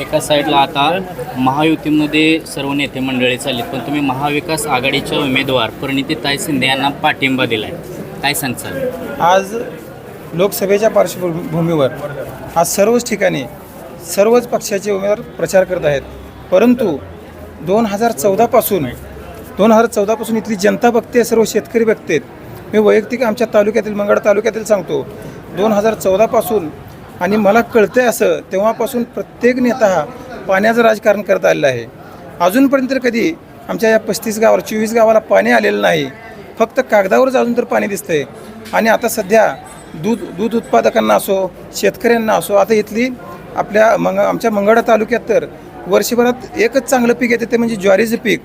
एका साईडला आता महायुतीमध्ये सर्व नेते मंडळी चाललीत पण तुम्ही महाविकास आघाडीच्या उमेदवार परिणितीताई शिंदे यांना पाठिंबा दिलाय. काय सांगचाल आज लोकसभेच्या पार्श्वभूमीवर आज सर्वच ठिकाणी सर्वच पक्षाचे उमेदवार प्रचार करत आहेत. परंतु दोन हजार चौदापासून दोन हजार चौदापासून इथली जनता बघते सर्व शेतकरी बघते मी वैयक्तिक आमच्या तालुक्यातील मंगळ तालुक्यातील सांगतो दोन हजार चौदापासून आणि मला कळतंय असं तेव्हापासून प्रत्येक नेता हा पाण्याचं राजकारण करत आलेला आहे. अजूनपर्यंत कधी आमच्या या पस्तीस गावाला चोवीस गावाला पाणी आलेलं नाही. फक्त कागदावरच अजून तर पाणी दिसतंय. आणि आता सध्या दूध दूध उत्पादकांना असो शेतकऱ्यांना असो आता इथली आपल्या मंग आमच्या मंगळा तालुक्यात तर वर्षभरात एकच चांगलं पीक येते ते म्हणजे ज्वारीचं पीक.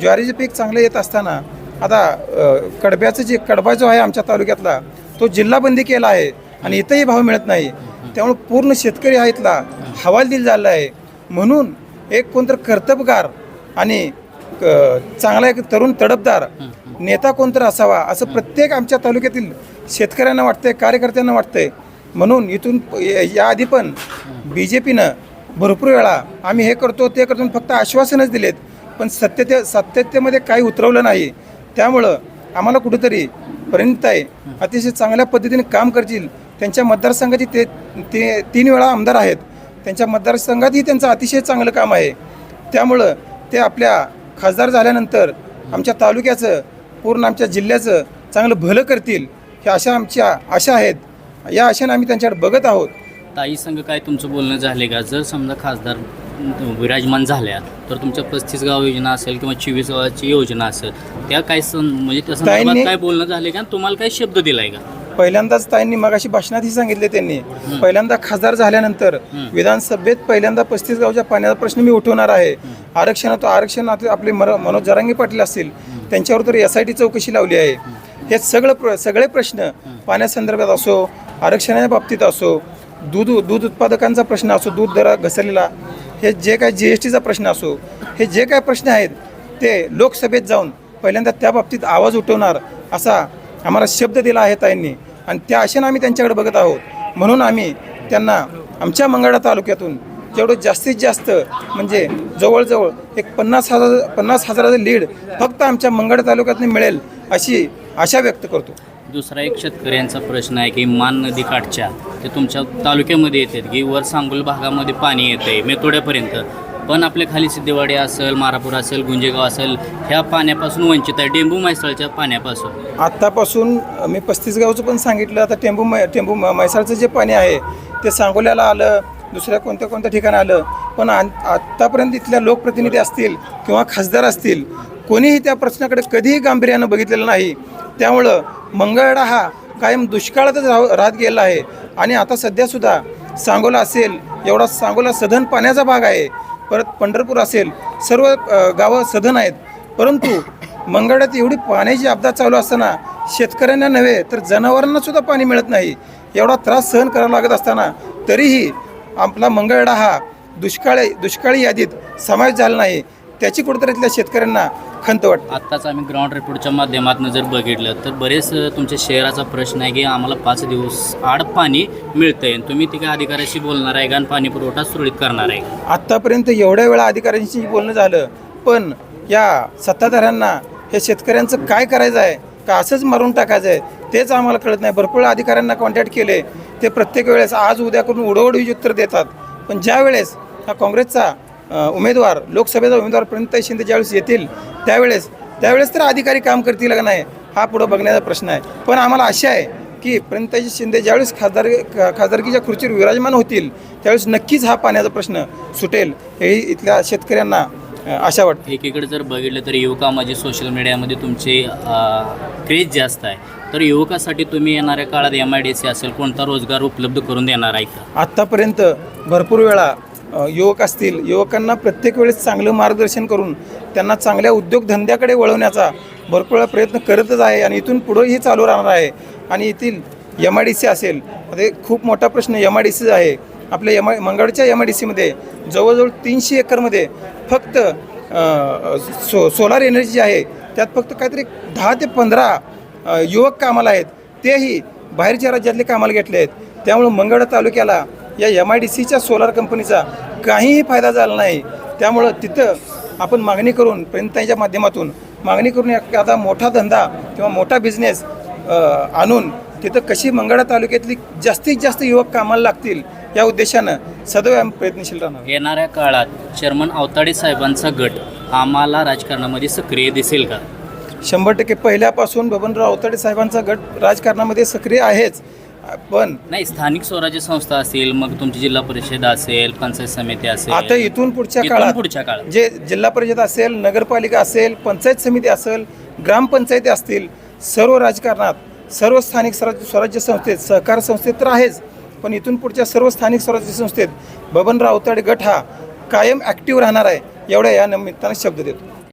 ज्वारीचं पीक चांगलं येत असताना आता कडब्याचं जे कडबा जो आहे आमच्या तालुक्यातला तो जिल्हाबंदी केला आहे आणि इथंही भाव मिळत नाही. त्यामुळे पूर्ण शेतकरी हा इथला हवालदिल झाला आहे म्हणून एक कोणतर कर्तबगार आणि चांगला एक तरुण तडपदार नेता कोणतर असावा असं प्रत्येक आमच्या तालुक्यातील शेतकऱ्यांना वाटतंय कार्यकर्त्यांना वाटतंय. म्हणून इथून या- याआधी पण बी जे पीनं भरपूर वेळा आम्ही हे करतो ते करतो फक्त आश्वासनच दिलेत. पण सत्यते सत्यतेमध्ये काही उतरवलं नाही. त्यामुळं आम्हाला कुठंतरी आहे अतिशय चांगल्या पद्धतीने काम करतील. त्यांच्या मतदारसंघाची ते ते तीन वेळा आमदार आहेत. त्यांच्या मतदारसंघातही त्यांचं अतिशय चांगलं काम आहे. त्यामुळं ते आपल्या खासदार झाल्यानंतर आमच्या तालुक्याचं पूर्ण आमच्या जिल्ह्याचं चांगलं भलं करतील ह्या अशा आमच्या आशा आहेत. या आशेनं आम्ही त्यांच्याकडे बघत आहोत. ताई संघ काय तुमचं बोलणं झाले का? जर समजा खासदार विराजमान झाल्या तर तुमच्या पस्तीस गाव योजना असेल किंवा चोवीस गावाची योजना असेल त्या काय सं म्हणजे त्या संदर्भात ताईंनी- काय बोलणं झाले का? तुम्हाला काय शब्द दिलाय का? पहिल्यांदाच ताईंनी मगाशी भाषणातही सांगितले त्यांनी. पहिल्यांदा खासदार झाल्यानंतर विधानसभेत पहिल्यांदा पस्तीस गावच्या पाण्याचा प्रश्न मी उठवणार आहे. आरक्षणात आरक्षण आता आपले मनोज जरांगे पाटील असतील त्यांच्यावर तर एस आय टी चौकशी लावली आहे. हे सगळं प्र सगळे प्रश्न पाण्यासंदर्भात असो आरक्षणाच्या बाबतीत असो दूध दूध उत्पादकांचा प्रश्न असो दूध दर घसरलेला हे जे काय जी एस टीचा प्रश्न असो हे जे काय प्रश्न आहेत ते लोकसभेत जाऊन पहिल्यांदा त्या बाबतीत आवाज उठवणार असा आम्हाला शब्द दिला आहे ताईंनी. आणि त्या आशेनं आम्ही त्यांच्याकडे बघत आहोत. म्हणून आम्ही त्यांना आमच्या मंगळा तालुक्यातून जेवढं जास्तीत जास्त म्हणजे जवळजवळ एक पन्नास हजार पन्नास हजाराचं लीड फक्त आमच्या मंगळ तालुक्यातून मिळेल अशी आशा व्यक्त करतो. दुसरा एक शेतकऱ्यांचा प्रश्न आहे की मान नदी काठच्या ते तुमच्या तालुक्यामध्ये येतात की वर सांगोल भागामध्ये पाणी येते मेतोड्यापर्यंत. पण आपल्या खाली सिद्धेवाडी असेल मारापूर असेल गुंजेगाव असेल ह्या पाण्यापासून वंचित आहे. डेंबू म्हैसाळच्या पाण्यापासून. आत्तापासून मी पस्तीस गावचं पण सांगितलं. आता टेंबू मै टेंबू म- म्हैसाळचं जे पाणी आहे ते सांगोल्याला आलं दुसऱ्या कोणत्या कोणत्या ठिकाणी आलं. पण आन- आत्तापर्यंत इथल्या लोकप्रतिनिधी असतील किंवा खासदार असतील कोणीही त्या प्रश्नाकडे कधीही गांभीर्यानं बघितलेलं नाही. त्यामुळं मंगळवेढा हा कायम दुष्काळातच राह राहत गेला आहे. आणि आता सध्यासुद्धा सांगोला असेल एवढा सांगोला सधन पाण्याचा भाग आहे. परत पंढरपूर असेल सर्व गावं सधन आहेत. परंतु मंगळात एवढी पाण्याची आपदा चालू असताना शेतकऱ्यांना नव्हे तर जनावरांना सुद्धा पाणी मिळत नाही. एवढा त्रास सहन करावा लागत असताना तरीही आपला मंगळवेढा हा दुष्काळी दुष्काळी यादीत समावेश झाला नाही. त्याची कुठेतरी इथल्या शेतकऱ्यांना खंत वाटते. आत्ताच आम्ही ग्राउंड रिपोर्टच्या माध्यमातून जर बघितलं तर बरेच तुमच्या शहराचा प्रश्न आहे की आम्हाला पाच दिवस आड पाणी मिळतंय. आणि तुम्ही तिकडे अधिकाऱ्याशी बोलणार आहे का? आणि पाणी पुरवठा सुरळीत करणार आहे? आत्तापर्यंत एवढ्या वेळा अधिकाऱ्यांशी बोलणं झालं पण या सत्ताधाऱ्यांना हे शेतकऱ्यांचं काय करायचं आहे? का असंच मारून टाकायचं आहे? तेच आम्हाला कळत नाही. भरपूर अधिकाऱ्यांना कॉन्टॅक्ट केले. ते प्रत्येक वेळेस आज उद्या करून उडवडीची उत्तर देतात. पण ज्या वेळेस हा काँग्रेसचा उमेदवार लोकसभेचा उमेदवार प्रणिताई शिंदे ज्यावेळेस येतील त्यावेळेस त्यावेळेस तर अधिकारी काम करतील का नाही हा पुढं बघण्याचा प्रश्न आहे. पण आम्हाला आशा आहे की प्रणिताई शिंदे ज्यावेळेस खासदार खासदारकीच्या खुर्चीवर विराजमान होतील त्यावेळेस नक्कीच हा पाण्याचा प्रश्न सुटेल हे इथल्या शेतकऱ्यांना आशा वाटते. एकीकडे जर बघितलं तर युवकामध्ये सोशल मीडियामध्ये तुमचे क्रेज जास्त आहे. तर युवकासाठी तुम्ही येणाऱ्या काळात एम आय डी सी असेल कोणता रोजगार उपलब्ध करून देणार आहे का? आत्तापर्यंत भरपूर वेळा युवक असतील युवकांना प्रत्येक वेळेस चांगलं मार्गदर्शन करून त्यांना चांगल्या उद्योगधंद्याकडे वळवण्याचा भरपूर वेळा प्रयत्न करतच आहे आणि इथून पुढंही चालू राहणार आहे. आणि येथील एम आय डी सी असेल ते खूप मोठा प्रश्न एम आय डी सी आहे. आपल्या एम आय मंगळच्या एम आय डी सीमध्ये जवळजवळ तीनशे एकरमध्ये फक्त सो सोलार एनर्जी आहे त्यात फक्त काहीतरी दहा ते पंधरा युवक कामाला आहेत. तेही बाहेरच्या राज्यातले कामाला घेतले आहेत. त्यामुळं मंगळ तालुक्याला या एम आय डी सीच्या सोलार कंपनीचा काहीही फायदा झाला नाही. त्यामुळं तिथं आपण मागणी करून प्रेमताईच्या माध्यमातून मागणी करून एखादा मोठा धंदा किंवा मोठा बिझनेस आणून तिथं कशी मंगळा तालुक्यातली जास्तीत जास्त युवक कामाला लागतील या उद्देशानं सदैव आम्ही प्रयत्नशील राहणार. येणाऱ्या काळात चेअरमन अवताडे साहेबांचा गट आम्हाला राजकारणामध्ये सक्रिय दिसेल का? शंभर टक्के पहिल्यापासून बबनराव अवताडे साहेबांचा गट राजकारणामध्ये सक्रिय आहेच. पण नाही स्थानिक स्वराज्य संस्था असतील मग तुमची जिल्हा परिषद असेल पंचायत समिती असेल. आता इथून पुढच्या इथून काळात पुढच्या काळात. जे जिल्हा परिषद असेल नगरपालिका असेल पंचायत समिती असेल ग्रामपंचायती असतील सर्व राजकारणात सर्व स्थानिक स्वराज्य स्वराज्य संस्थेत सहकार संस्थेत तर आहेच पण इथून पुढच्या सर्व स्थानिक स्वराज्य संस्थेत बबनराव अवताडे गट हा कायम ॲक्टिव्ह राहणार आहे एवढ्या या निमित्ताने शब्द देतो.